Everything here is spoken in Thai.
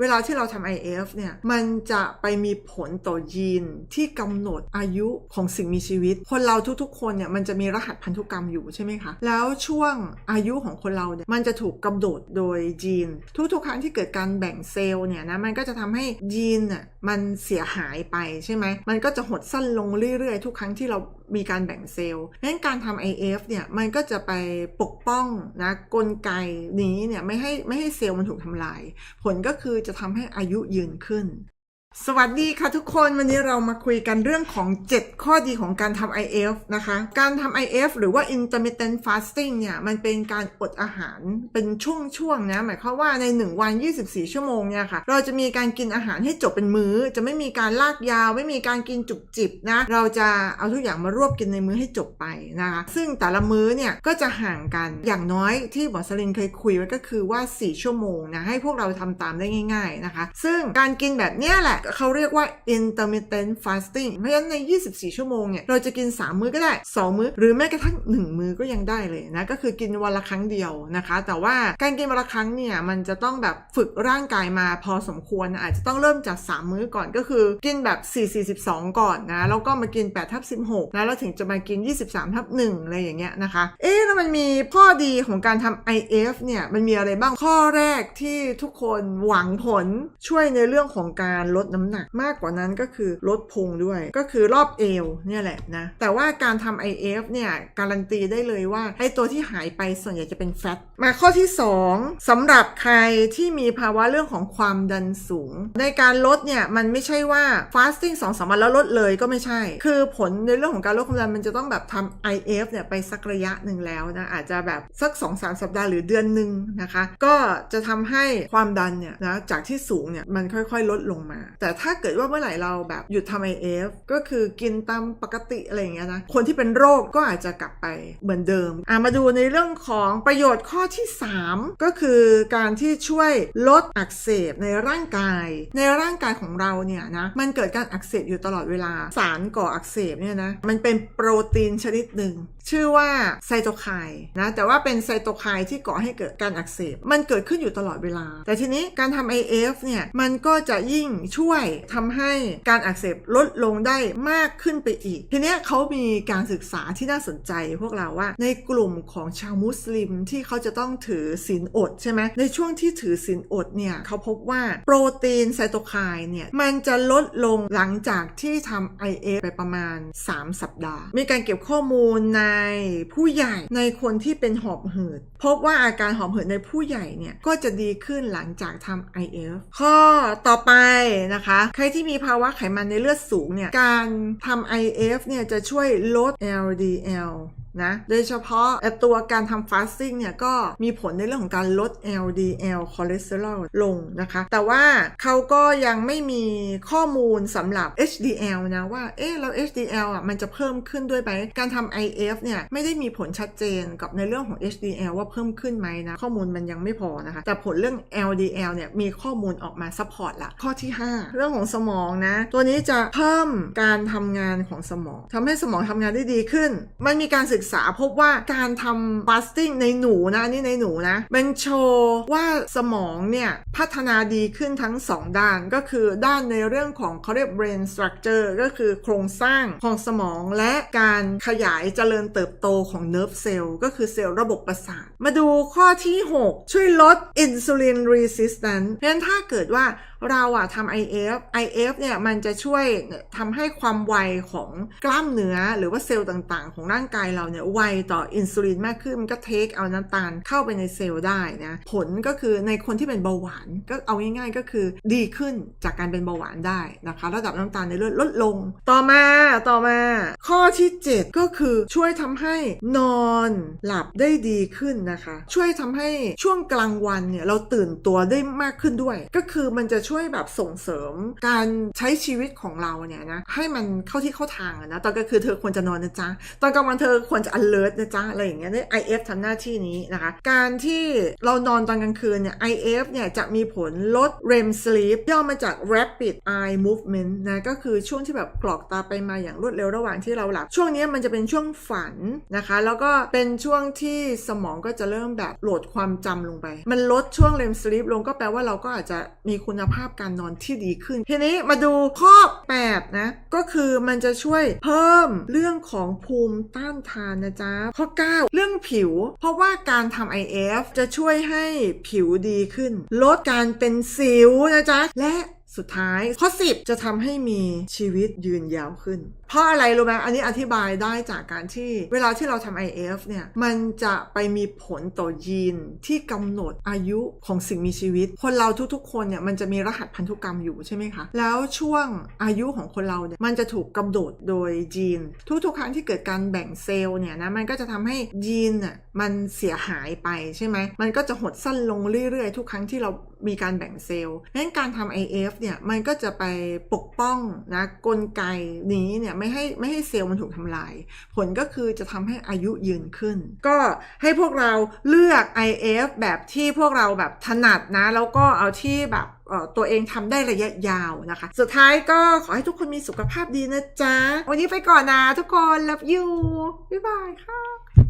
เวลาที่เราทำ IF เนี่ย มันจะไปมีผลต่อยีนที่กำหนดอายุของสิ่งมีชีวิต คนเราทุกๆ คนเนี่ย มันจะมีรหัสพันธุกรรมอยู่ใช่ไหมคะ แล้วช่วงอายุของคนเราเนี่ย มันจะถูกกำหนดโดยยีน ทุกๆ ครั้งที่เกิดการแบ่งเซลล์เนี่ยนะ มันก็จะทำให้ยีนน่ะมันเสียหายไปใช่ไหม มันก็จะหดสั้นลงเรื่อยๆ ทุกครั้งที่เรา มีการแบ่งเซลล์ดังนั้นการทำ IF เนี่ยมันก็จะไปปกป้องนะกลไกนี้เนี่ยไม่ให้ไม่ให้เซลล์มันถูกทำลาย ผลก็คือจะทำให้อายุยืนขึ้น สวัสดีค่ะทุกคนวันนี้เรามาคุยกันเรื่องของ 7 ข้อดีของการทำ IF นะคะ การทำ IF หรือว่า intermittent fasting เนี่ยมันเป็นการอดอาหารเป็นช่วงๆนะหมายความว่าใน 1 วัน 24 ชั่วโมงเนี่ยค่ะ เราจะมีการกินอาหารให้จบเป็นมื้อ จะไม่มีการลากยาว ไม่มีการกินจุกจิบนะเราจะเอาทุกอย่างมารวบกินในมื้อให้จบไปนะคะซึ่งแต่ละมื้อเนี่ยก็จะห่างกันอย่างน้อยที่หมอสลินเคยคุยไว้ก็คือว่า 4 ชั่วโมงนะให้พวกเราทำตามได้ง่าย ๆนะคะ ซึ่งการกินแบบเนี้ยแหละเขาเรียกว่า intermittent fasting เพราะฉะนั้นใน 24 ชั่วโมงเนี่ย เราจะกิน 3 มื้อก็ได้ 2 มื้อ หรือแม้กระทั่ง 1 มื้อก็ยังได้เลยนะ ก็คือกินวันละครั้งเดียวนะคะ แต่ว่าการกินวันละครั้งเนี่ย มันจะต้องแบบฝึกร่างกายมาพอสมควร อาจจะต้องเริ่มจาก 3 มื้อก่อนก็คือกินแบบ 4 42 ก่อนนะ แล้วก็มากิน8ทับ16นะแล้วถึงจะมากิน 23ทับ1อะไรอย่างเงี้ยนะคะ เอ๊ะแล้วมันมีข้อดีของการทำ IF เนี่ย มันมีอะไรบ้าง ข้อแรกที่ทุกคนหวังผลช่วยในเรื่องของการลดน้ำหนักมากกว่านั้นก็คือลดพุงด้วย ก็คือรอบเอวเนี่ยแหละนะ แต่ว่าการทำ IF เนี่ยการันตีได้เลยว่าไอตัวที่หายไปส่วนใหญ่จะเป็นแฟตมาข้อที่ 2สำหรับใครที่มีภาวะเรื่องของความดันสูง ในการลดเนี่ยมันไม่ใช่ว่า fasting 2องสามวันแล้วลดเลยก็ไม่ใช่ คือผลในเรื่องของการลดความดันมันจะต้องแบบทำ IF เนี่ยไปสักระยะหนึ่งแล้วนะอาจจะแบบสัก 2-3 สัปดาห์หรือเดือนหนึ่งนะคะ ก็จะทำให้ความดันเนี่ยนะจากที่สูงเนี่ยมันค่อยๆ ลดลงมาแต่ถ้าเกิดว่าเมื่อไหร่เราแบบหยุดทำ IF ก็คือกินตามปกติอะไรอย่างเงี้ยนะ คนที่เป็นโรคก็อาจจะกลับไปเหมือนเดิม อะมาดูในเรื่องของประโยชน์ข้อที่ 3 ก็คือการที่ช่วยลดอักเสบในร่างกาย ในร่างกายของเราเนี่ยนะมันเกิดการอักเสบอยู่ตลอดเวลา สารก่ออักเสบเนี่ยนะมันเป็นโปรตีนชนิดหนึ่งชื่อว่าไซโตไคน์นะแต่ว่าเป็นไซโตไคน์ที่ก่อให้เกิดการอักเสบ มันเกิดขึ้นอยู่ตลอดเวลา แต่ทีนี้การทำ IF เนี่ยมันก็จะยิ่งช่วยทำให้การอักเสบลดลงได้มากขึ้นไปอีก ทีเนี้ยเขามีการศึกษาที่น่าสนใจพวกเราว่า ในกลุ่มของชาวมุสลิมที่เขาจะต้องถือศีลอดใช่ไหมในช่วงที่ถือศีลอดเนี่ยเขาพบว่าโปรตีนไซโตไคน์เนี่ยมันจะลดลงหลังจากที่ทำ IF ไปประมาณ 3 สัปดาห์ มีการเก็บข้อมูลในผู้ใหญ่ในคนที่เป็นหอบหืด พบว่าอาการหอบหืดในผู้ใหญ่เนี่ยก็จะดีขึ้นหลังจากทำ IF ข้อต่อไปนะนะคะ ใครที่มีภาวะไขมันในเลือดสูงเนี่ย การทำ IF เนี่ยจะช่วยลด LDL นะโดยเฉพาะตัวการทำฟาสติ้งเนี่ยก็มีผลในเรื่องของการลด LDL คอเลสเตอรอลลงนะคะ แต่ว่าเขาก็ยังไม่มีข้อมูลสำหรับ HDL นะว่าเอ๊ะแล้ว HDL อะมันจะเพิ่มขึ้นด้วยไหมการทำ IF เนี่ยไม่ได้มีผลชัดเจนกับในเรื่องของ HDL ว่าเพิ่มขึ้นไหมนะข้อมูลมันยังไม่พอนะคะ แต่ผลเรื่อง LDL เนี่ยมีข้อมูลออกมาซัพพอร์ตละข้อที่ 5 เรื่องของสมองนะ ตัวนี้จะเพิ่มการทำงานของสมองทำให้สมองทำงานได้ดีขึ้น มันมีการศึกษาพบว่าการทำ fasting ในหนูนะนี่ในหนูนะเป็นโชว์ว่าสมองเนี่ย พัฒนาดีขึ้นทั้ง 2 ด้านก็คือด้านในเรื่องของเขาเรียก brain structure ก็คือโครงสร้างของสมองและการขยายเจริญเติบโตของ nerve cell ก็คือเซลล์ระบบประสาท มาดูข้อที่ 6 ช่วยลด insulin resistance เพราะฉะนั้นถ้าเกิดว่าเราอะทำ IF IF เนี่ยมันจะช่วยทำให้ความไวของกล้ามเนื้อหรือว่าเซลล์ต่างๆ ของร่างกายเราเนี่ยไวต่ออินซูลินมากขึ้นมันก็เทคเอาน้ำตาลเข้าไปในเซลล์ได้นะผลก็คือในคนที่เป็นเบาหวานก็เอาง่ายๆก็คือดีขึ้นจากการเป็นเบาหวานได้นะคะระดับน้ำตาลในเลือดลดลง ต่อมาต่อมา ข้อที่ 7 ก็คือช่วยทำให้นอนหลับได้ดีขึ้นนะคะ ช่วยทำให้ช่วงกลางวันเนี่ยเราตื่นตัวได้มากขึ้นด้วย ก็คือมันจะช่วยแบบส่งเสริมการใช้ชีวิตของเราเนี่ยนะให้มันเข้าที่เข้าทางนะตอนกลางคืนเธอควรจะนอนนะจ๊ะตอนกลางวันเธอควรจะ alert นะจ๊ะอะไรอย่างเงี้ยเนี่ย IF ทำหน้าที่นี้นะคะ การที่เรานอนตอนกลางคืนเนี่ย IF เนี่ยจะมีผลลด REM sleep ย่อมาจาก rapid eye movement นะก็คือช่วงที่แบบกรอกตาไปมาอย่างรวดเร็วระหว่างที่เราหลับ ช่วงนี้มันจะเป็นช่วงฝันนะคะ แล้วก็เป็นช่วงที่สมองก็จะเริ่มแบบโหลดความจำลงไป มันลดช่วง REM sleep ลงก็แปลว่าเราก็อาจจะมีคุณภาพการนอนที่ดีขึ้น ทีนี้มาดูข้อ8 นะ ก็คือมันจะช่วยเพิ่มเรื่องของภูมิต้านทานนะจ๊ะ ข้อ 9 เรื่องผิว เพราะว่าการทำ IF จะช่วยให้ผิวดีขึ้น ลดการเป็นสิวนะจ๊ะ และสุดท้ายข้อ 10 จะทำให้มีชีวิตยืนยาวขึ้นเพราะอะไรรู้ไหมอันนี้อธิบายได้จากการที่เวลาที่เราทำ IF เนี่ยมันจะไปมีผลต่อยีนที่กำหนดอายุของสิ่งมีชีวิต คนเราทุกๆ คนเนี่ยมันจะมีรหัสพันธุกรรมอยู่ใช่ไหมคะ แล้วช่วงอายุของคนเราเนี่ยมันจะถูกกำหนดโดยยีน ทุกๆ ครั้งที่เกิดการแบ่งเซลล์เนี่ยนะมันก็จะทำให้ยีนน่ะมันเสียหายไปใช่ไหมมันก็จะหดสั้นลงเรื่อยๆ ทุกครั้งที่เรามีการแบ่งเซลล์งั้นการทำ IF เนี่ยมันก็จะไปปกป้องนะกลไกนี้เนี่ยไม่ให้ไม่ให้เซลล์มันถูกทำลาย ผลก็คือจะทำให้อายุยืนขึ้น ก็ให้พวกเราเลือก IF แบบที่พวกเราแบบถนัดนะ แล้วก็เอาที่แบบเอ่อตัวเองทำได้ระยะยาวนะคะ สุดท้ายก็ขอให้ทุกคนมีสุขภาพดีนะจ๊ะ วันนี้ไปก่อนนะทุกคน love you บ๊ายบายค่ะ